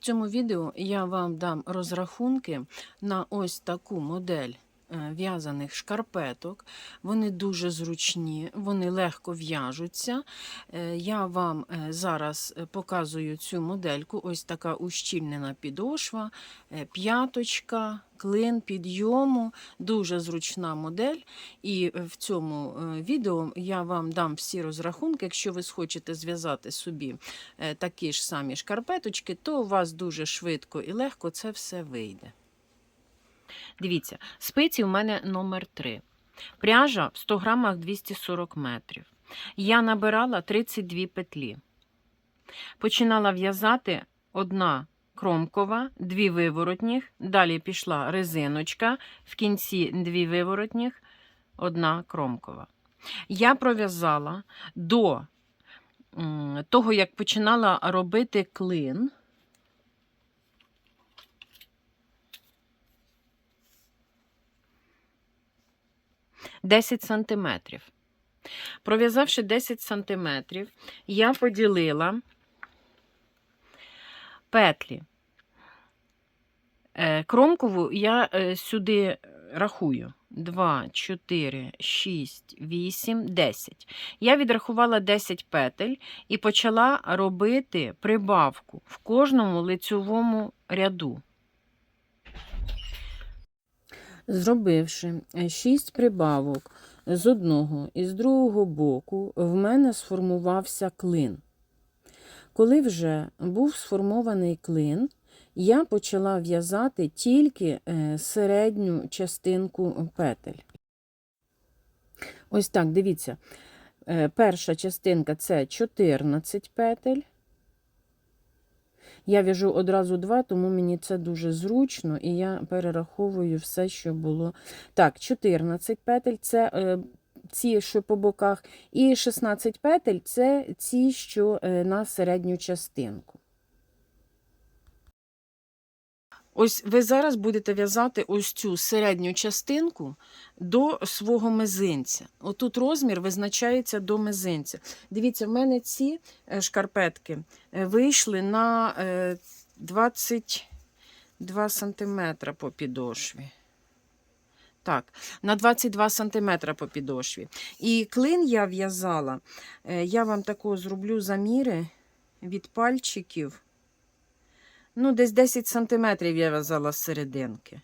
В цьому відео я вам дам розрахунки на ось таку модель в'язаних шкарпеток. Вони дуже зручні, вони легко в'яжуться. Е, Я вам е, зараз е, показую цю модельку. Ось така ущільнена підошва, е, п'яточка, клин підйому, дуже зручна модель. І в цьому е, відео я вам дам всі розрахунки. Якщо ви схочете зв'язати собі е, такі ж самі шкарпеточки, то у вас дуже швидко і легко це все вийде. Дивіться, спиці у мене номер 3. Пряжа в 100 грамах 240 метрів. Я набирала 32 петлі. Починала в'язати одна кромкова, дві виворотніх, далі пішла резиночка, в кінці дві виворотніх, одна кромкова. Я пров'язала до того, як починала робити клин. Десять сантиметрів. Пров'язавши 10 сантиметрів, я поділила петлі. Е, Кромкову я е, сюди рахую. 2, 4, 6, 8, 10. Я відрахувала 10 петель і почала робити прибавку в кожному лицьовому ряду. Зробивши 6 прибавок з одного і з другого боку, в мене сформувався клин. Коли вже був сформований клин, я почала в'язати тільки е, середню частинку петель. Ось так, дивіться. Е, Перша частинка це 14 петель. Я в'яжу одразу два, тому мені це дуже зручно, і я перераховую все, що було. Так, 14 петель це е, ці, що по боках, і 16 петель це ці, що е, на середню частинку. Ось ви зараз будете в'язати ось цю середню частинку до свого мизинця. Отут розмір визначається до мизинця. Дивіться, в мене ці е, шкарпетки е, вийшли на е, 22 сантиметра по підошві. Так, на 22 сантиметра по підошві. І клин я в'язала, е, я вам такого зроблю заміри від пальчиків. Ну, десь 10 сантиметрів я в'язала з серединки.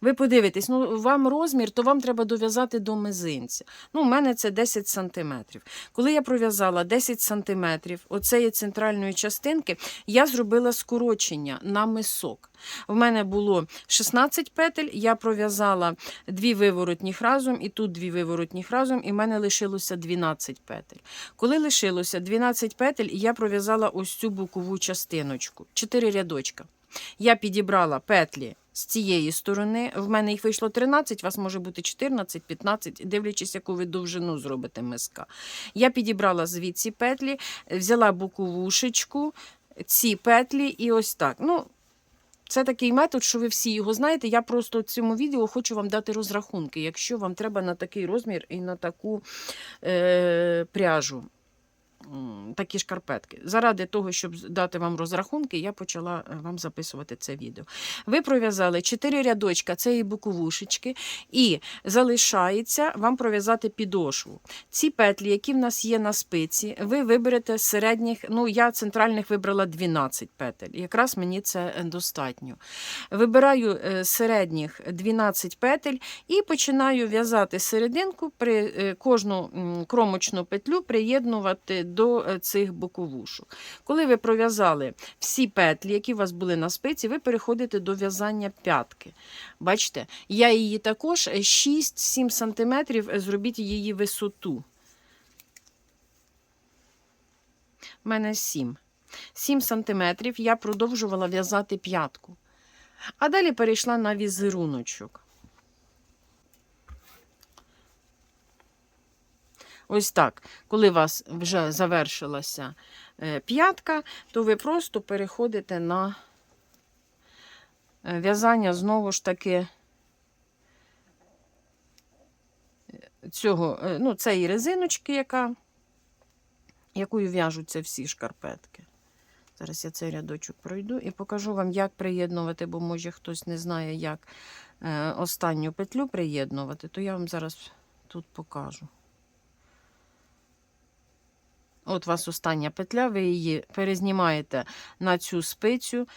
Ви подивитесь, ну вам розмір, то вам треба дов'язати до мизинця. Ну, у мене це 10 сантиметрів. Коли я пров'язала 10 сантиметрів оцеї центральної частинки, я зробила скорочення на мисок. В мене було 16 петель, я пров'язала дві виворотніх разом, і тут дві виворотніх разом, і в мене лишилося 12 петель. Коли лишилося 12 петель, я пров'язала ось цю бокову частиночку, 4 рядочка. Я підібрала петлі з цієї сторони. В мене їх вийшло 13, у вас може бути 14, 15, дивлячись, яку ви довжину зробите миска. Я підібрала звідси петлі, взяла боковушечку, ці петлі і ось так. Ну, це такий метод, що ви всі його знаєте. Я просто в цьому відео хочу вам дати розрахунки, якщо вам треба на такий розмір і на таку е, пряжу. Такі шкарпетки. Заради того, щоб дати вам розрахунки, я почала е, вам записувати це відео. Ви пров'язали 4 рядочка цієї боковушечки, і залишається вам пров'язати підошву. Ці петлі, які в нас є на спиці, ви виберете середніх, ну я центральних вибрала 12 петель. Якраз мені це е, достатньо. Вибираю е, середніх 12 петель і починаю в'язати серединку, при кожну кромочну петлю приєднувати до е, цих боковушок. Коли ви пров'язали всі петлі, які у вас були на спиці, ви переходите до в'язання п'ятки. Бачите, я її також 6-7 см зробіть її висоту. У мене 7. 7 см я продовжувала в'язати п'ятку. А далі перейшла на візеруночок. Ось так. Коли у вас вже завершилася е, п'ятка, то ви просто переходите на е, в'язання знову ж таки е, цього, ну, цієї резиночки, яка, якою в'яжуться всі шкарпетки. Зараз я цей рядочок пройду і покажу вам, як приєднувати, бо може хтось не знає, як останню петлю приєднувати, то я вам зараз тут покажу. От у вас остання петля, ви її перезнімаєте на цю спицю,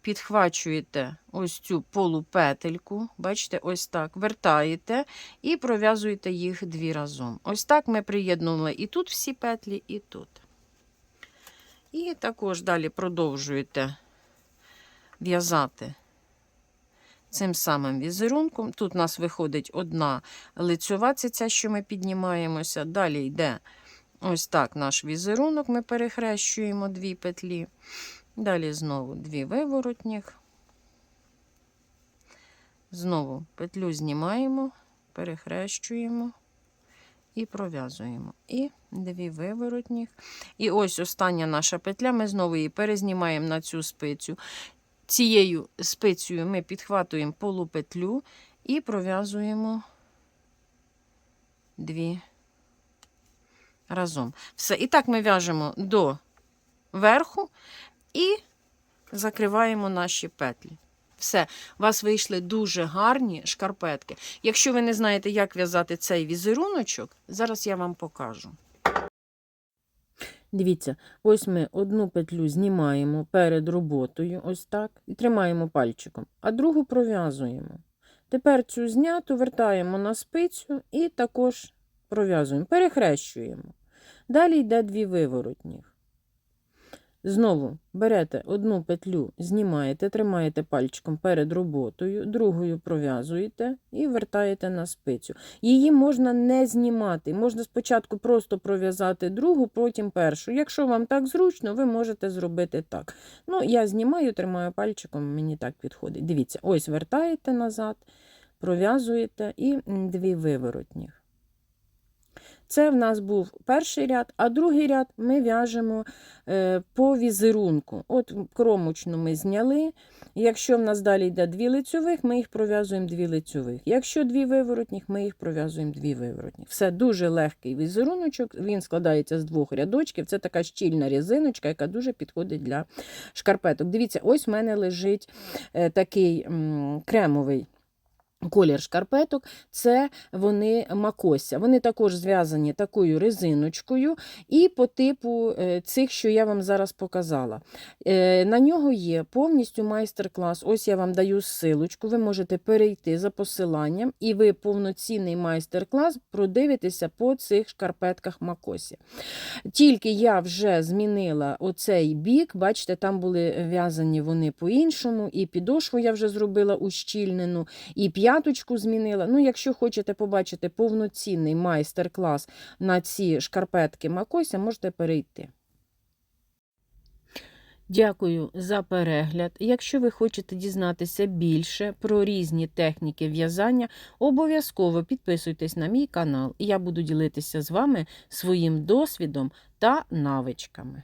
підхвачуєте ось цю полупетельку, бачите, ось так, вертаєте і пров'язуєте їх дві разом. Ось так ми приєднували і тут всі петлі, і тут. І також далі продовжуєте в'язати цим самим візерунком. Тут у нас виходить одна лицьова ця, що ми піднімаємося. Далі йде ось так наш візерунок, ми перехрещуємо дві петлі. Далі знову дві виворотніх. Знову петлю знімаємо, перехрещуємо і пров'язуємо. І дві виворотніх. І ось остання наша петля. Ми знову її перезнімаємо на цю спицю. Цією спицею ми підхватуємо полупетлю і пров'язуємо дві разом. Все. І так ми в'яжемо до верху і закриваємо наші петлі. Все, у вас вийшли дуже гарні шкарпетки. Якщо ви не знаєте, як в'язати цей візеруночок, зараз я вам покажу. Дивіться, ось ми одну петлю знімаємо перед роботою, ось так, і тримаємо пальчиком, а другу пров'язуємо. Тепер цю зняту вертаємо на спицю і також пров'язуємо, перехрещуємо. Далі йде дві виворотніх. Знову берете одну петлю, знімаєте, тримаєте пальчиком перед роботою, другою пров'язуєте і вертаєте на спицю. Її можна не знімати. Можна спочатку просто пров'язати другу, потім першу. Якщо вам так зручно, ви можете зробити так. Ну, я знімаю, тримаю пальчиком, мені так підходить. Дивіться, ось вертаєте назад, пров'язуєте і дві виворотніх. Це в нас був перший ряд, а другий ряд ми в'яжемо е, по візерунку. От кромочну ми зняли. Якщо в нас далі йде дві лицьових, ми їх пров'язуємо дві лицьових. Якщо дві виворотніх, ми їх пров'язуємо дві виворотних. Все дуже легкий візеруночок, він складається з двох рядочків. Це така щільна різиночка, яка дуже підходить для шкарпеток. Дивіться, ось в мене лежить е, такий кремовий. Колір шкарпеток це вони макося. Вони також зв'язані такою резиночкою і по типу е, цих, що я вам зараз показала. Е, На нього є повністю майстер-клас. Ось я вам даю ссилочку. Ви можете перейти за посиланням, і ви повноцінний майстер-клас продивитеся по цих шкарпетках макосі. Тільки я вже змінила оцей бік, бачите, там були в'язані вони по-іншому, і підошву я вже зробила ущільнену, і п'яточку змінила. Ну, якщо хочете побачити повноцінний майстер-клас на ці шкарпетки Макося, можете перейти. Дякую за перегляд. Якщо ви хочете дізнатися більше про різні техніки в'язання, обов'язково підписуйтесь на мій канал, я буду ділитися з вами своїм досвідом та навичками.